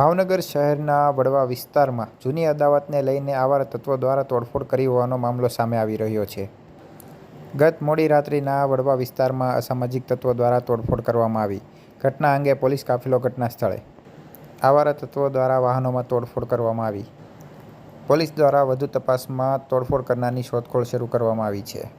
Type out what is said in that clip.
ભાવનગર શહેરના વડવા વિસ્તારમાં જૂની અદાવતને લઈને આવા તત્વો દ્વારા તોડફોડ કરી હોવાનો મામલો સામે આવી રહ્યો છે. ગત મોડી રાત્રિના વડવા વિસ્તારમાં અસામાજિક તત્વો દ્વારા તોડફોડ કરવામાં આવી. ઘટના અંગે પોલીસ કાફિલો ઘટના સ્થળે. આવારા તત્વો દ્વારા વાહનોમાં તોડફોડ કરવામાં આવી. પોલીસ દ્વારા વધુ તપાસમાં તોડફોડ કરનારની શોધખોળ શરૂ કરવામાં આવી છે.